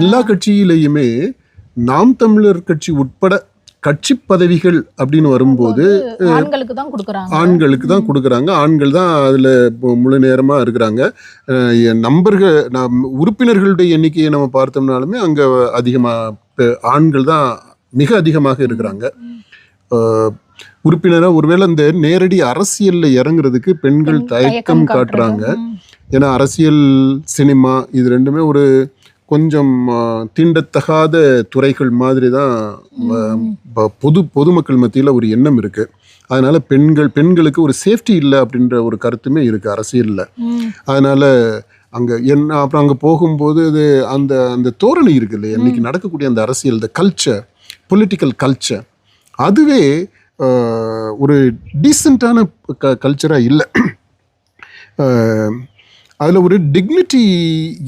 எல்லா கட்சியிலையுமே நாம் தமிழர் கட்சி உட்பட கட்சி பதவிகள் அப்படின்னு வரும்போது ஆண்களுக்கு தான் கொடுக்குறாங்க. ஆண்களுக்கு தான் கொடுக்குறாங்க. ஆண்கள் தான் அதில் முழு நேரமாக இருக்கிறாங்க. நம்பர்கள் நம் உறுப்பினர்களுடைய எண்ணிக்கையை நம்ம பார்த்தோம்னாலுமே அங்கே அதிகமாக ஆண்கள் தான் மிக அதிகமாக இருக்கிறாங்க. உறுப்பினராக ஒருவேளை இந்த நேரடி அரசியலில் இறங்குறதுக்கு பெண்கள் தயக்கம் காட்டுறாங்க. ஏன்னா அரசியல் சினிமா இது ரெண்டுமே ஒரு கொஞ்சம் தீண்டத்தகாத துறைகள் மாதிரி தான் பொது பொதுமக்கள் மத்தியில் ஒரு எண்ணம் இருக்கு. அதனால பெண்கள் பெண்களுக்கு ஒரு சேஃப்டி இல்லை அப்படின்ற ஒரு கருத்துமே இருக்கு அரசியலில். அதனால அங்கே என்ன அப்புறம் அங்கே போகும்போது அது அந்த அந்த தோரணை இருக்கு இல்லையா? இன்னைக்கு நடக்கக்கூடிய அந்த அரசியல் இந்த கல்ச்சர் பொலிட்டிக்கல் கல்ச்சர் அதுவே ஒரு டீசெண்டான க கல்ச்சராக இல்லை. அதில் ஒரு டிக்னிட்டி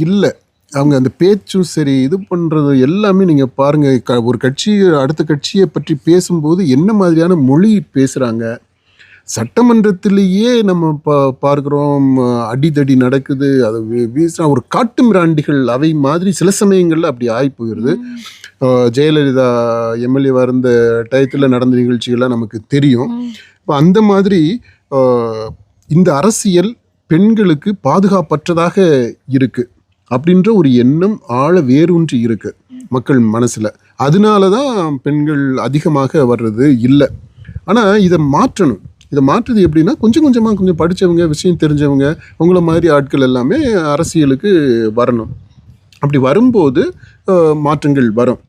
இல்லை. அவங்க அந்த பேச்சும் சரி இது பண்ணுறது எல்லாமே நீங்கள் பாருங்கள் க ஒரு கட்சி அடுத்த கட்சியை பற்றி பேசும்போது என்ன மாதிரியான மொழி பேசுகிறாங்க சட்டமன்றத்திலேயே நம்ம பா பார்க்குறோம் அடிதடி நடக்குது அது வீசினா ஒரு காட்டு மிராண்டிகள் அவை மாதிரி சில சமயங்களில் அப்படி ஆகி போயிடுது ஜெயலலிதா எம்எல்ஏவாக இருந்த டயத்தில் நடந்த நிகழ்ச்சிகள்லாம் நமக்கு தெரியும். இப்போ அந்த மாதிரி இந்த அரசியல் பெண்களுக்கு பாதுகாப்பற்றதாக இருக்கு. அப்படின்ற ஒரு எண்ணம் ஆழ வேரூன்றி இருக்கு மக்கள் மனசில். அதனால தான் பெண்கள் அதிகமாக வர்றது இல்லை. ஆனால் இதை மாற்றணும். இதை மாற்றுறது எப்படின்னா கொஞ்சம் கொஞ்சமாக கொஞ்சம் படித்தவங்க விஷயம் தெரிஞ்சவங்க உங்களை மாதிரி ஆட்கள் எல்லாமே அரசியலுக்கு வரணும். அப்படி வரும்போது மாற்றங்கள் வரும்.